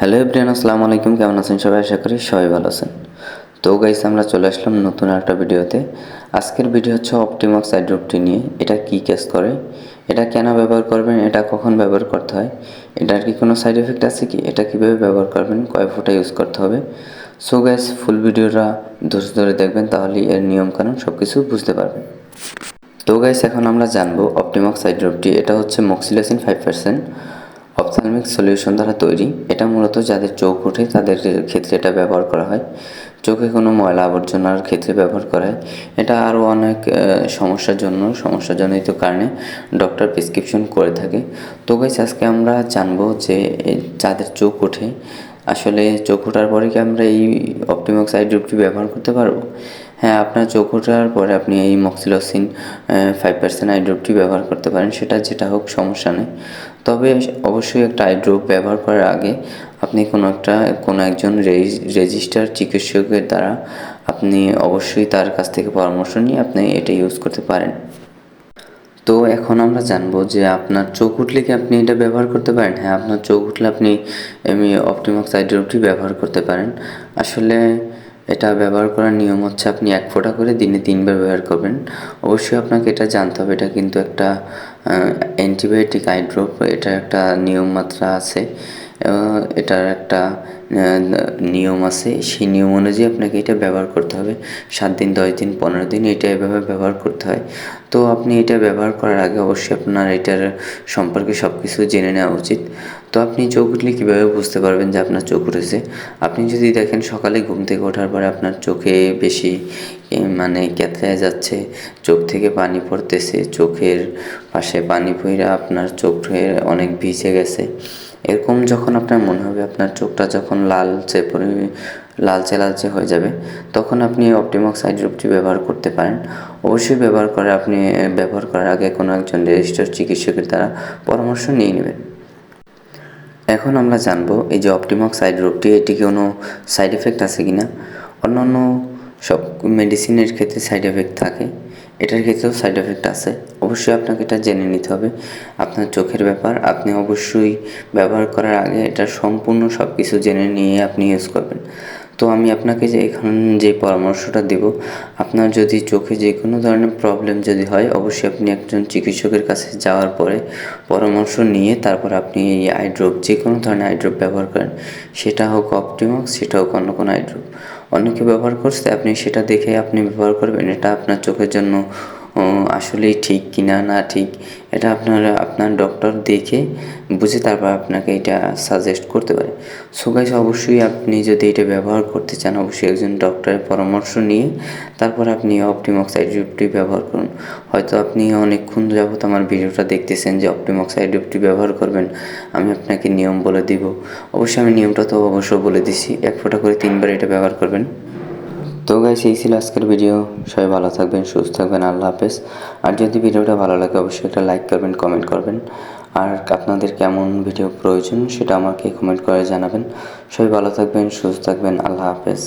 Hello everyone আসসালামু আলাইকুম কেমন আছেন সবাই? আশা করি সবাই ভালো আছেন। তো গাইস আমরা চলে আসলাম নতুন একটা ভিডিওতে। আজকের ভিডিও হচ্ছে অপটিমাক্স আইড্রপটি নিয়ে। এটা কি কেস করে? এটা কেন ব্যবহার করবেন? এটা কখন ব্যবহার করতে হয়? এটার কি কোনো সাইড এফেক্ট আছে কি? এটা কীভাবে ব্যবহার করবেন? কয় ফোঁটা ইউজ করতে হবে? সো গাইস ফুল ভিডিওটা ধৈর্য ধরে দেখবেন, তাহলে এর নিয়মকানুন সব কিছু বুঝতে পারবেন। তো গাইস এখন আমরা জানব অপটিমাক্স আইড্রপটি এটা হচ্ছে মক্সিলাসিন ফাইভ পার্সেন্ট অপথালমিক সলিউশন দ্বারা তৈরি। এটা মূলত যাদের চোখ ওঠে, তাদের ক্ষেত্রে এটা ব্যবহার করা হয়। চোখে কোনো ময়লা আবর্জনার ক্ষেত্রে ব্যবহার করা হয়। এটা আরও অনেক সমস্যার জন্য, সমস্যাজনিত কারণে ডক্টর প্রেসক্রিপশন করে থাকে। তো গাইস আজকে আমরা জানব যে যাদের চোখ ওঠে, আসলে চোখ ওঠার পরে কি আমরা এই অপটিমক্স আই ব্যবহার করতে পারব? হ্যাঁ আপনার চোখ ওঠার পরে আপনি এই মক্সিলোসিন ফাইভ পার্সেন্ট আই ড্রপটি ব্যবহার করতে পারেন। সেটা যেটা হোক, সমস্যা নেই। তবে অবশ্যই একটা আই ড্রপ ব্যবহার করার আগে আপনি কোনো একটা, কোনো একজন রেজিস্টার চিকিৎসকের দ্বারা আপনি অবশ্যই তার কাছ থেকে পরামর্শ নিয়ে আপনি এটা ইউজ করতে পারেন। তো এখন আমরা জানব যে আপনার চোখ উঠলে কি আপনি এটা ব্যবহার করতে পারেন? হ্যাঁ আপনার চোখ উঠলে আপনি এমনি অপটিমক্স আইড্রপটি ব্যবহার করতে পারেন। আসলে এটা ব্যবহার করার নিয়ম হচ্ছে আপনি এক ফোঁটা করে দিনে তিনবার ব্যবহার করবেন। অবশ্যই আপনাকে এটা জানতে হবে, এটা কিন্তু একটা অ্যান্টিবায়োটিক আইড্রপ এটা একটা নিয়ম মাত্রা আছে। এটার একটা নিয়ম আছে। সেই নিয়ম অনুযায়ী আপনাকে এটা ব্যবহার করতে হবে। সাত দিন, দশ দিন, পনেরো দিন এটা এভাবে ব্যবহার করতে হয়। তো আপনি এটা ব্যবহার করার আগে অবশ্যই আপনার এটার সম্পর্কে সব কিছু জেনে নেওয়া উচিত। তো আপনি চোখ উঠলে কীভাবে বুঝতে পারবেন যে আপনার চোখ উঠেছে? আপনি যদি দেখেন সকালে ঘুম থেকে ওঠার পরে আপনার চোখে বেশি মানে ক্যাথরায় যাচ্ছে, চোখ থেকে পানি পড়তেছে, চোখের পাশে পানি পইরা আপনার চোখে অনেক ভিজে গেছে। এরকম যখন আপনার মনে হবে, আপনার চোখটা যখন লালচে পরি লালচে লালচে হয়ে যাবে, তখন আপনি অপটিমক্স হাইড্রোপটি ব্যবহার করতে পারেন। অবশ্যই ব্যবহার করে আপনি ব্যবহার করার আগে কোনো একজন রেজিস্টার চিকিৎসকের দ্বারা পরামর্শ নিয়ে নেবেন। এখন আমরা জানব, এই যে অপটিমক্স হাইড্রোপটি, এটি কোনো সাইড এফেক্ট আছে কি না অন্যান্য সব মেডিসিনের ক্ষেত্রে সাইড এফেক্ট থাকে। এটার ক্ষেত্রেও সাইড এফেক্ট আছে। অবশ্যই আপনাকে এটা জেনে নিতে হবে। আপনার চোখের ব্যাপার, আপনি অবশ্যই ব্যবহার করার আগে এটা সম্পূর্ণ সব কিছু জেনে নিয়ে আপনি ইউজ করবেন। তো আমি আপনাকে যে এখন যে পরামর্শটা দেব, আপনার যদি চোখে যে কোনো ধরনের প্রবলেম যদি হয়, অবশ্যই আপনি একজন চিকিৎসকের কাছে যাওয়ার পরে পরামর্শ নিয়ে তারপর আপনি এই আইড্রপ যে কোনো ধরনের আইড্রপ ব্যবহার করেন, সেটা হোক অপটিমক্স সেটা হোক অন্য কোনো আইড্রপ অনেকে ব্যবহার করছে, আপনি সেটা দেখে আপনি ব্যবহার করবেন, এটা আপনার চোখের জন্য উম, আসলেই ঠিক কিনা না ঠিক এটা আপনার আপনার ডক্টর দেখে বুঝে তারপর আপনাকে এটা সাজেস্ট করতে পারে। সো গাইস অবশ্যই আপনি যদি এটা ব্যবহার করতে চান অবশ্যই একজন ডক্টরের পরামর্শ নিয়ে তারপর আপনি অপটিমক্স আইডিওপটি ব্যবহার করুন। হয়তো আপনি অনেকক্ষণ যাবত আমার ভিডিওটা দেখতেছেন যে অপটিমক্স আইডিওপটি ব্যবহার করবেন আমি আপনাকে নিয়ম বলে দিব। অবশ্যই আমি নিয়মটা তো অবশ্য বলে দিছি এক ফোঁটা করে তিনবার এটা ব্যবহার করবেন। তো গাইস এই ছিল আজকের ভিডিও সবাই ভালো থাকবেন, সুস্থ থাকবেন, আল্লাহ হাফেজ। আর যদি ভিডিওটা ভালো লাগে, অবশ্যই একটা লাইক করবেন কমেন্ট করবেন। আর আপনাদের কেমন ভিডিও প্রয়োজন, সেটা আমাকে কমেন্ট করে জানাবেন। সবাই ভালো থাকবেন, সুস্থ থাকবেন, আল্লাহ হাফেজ।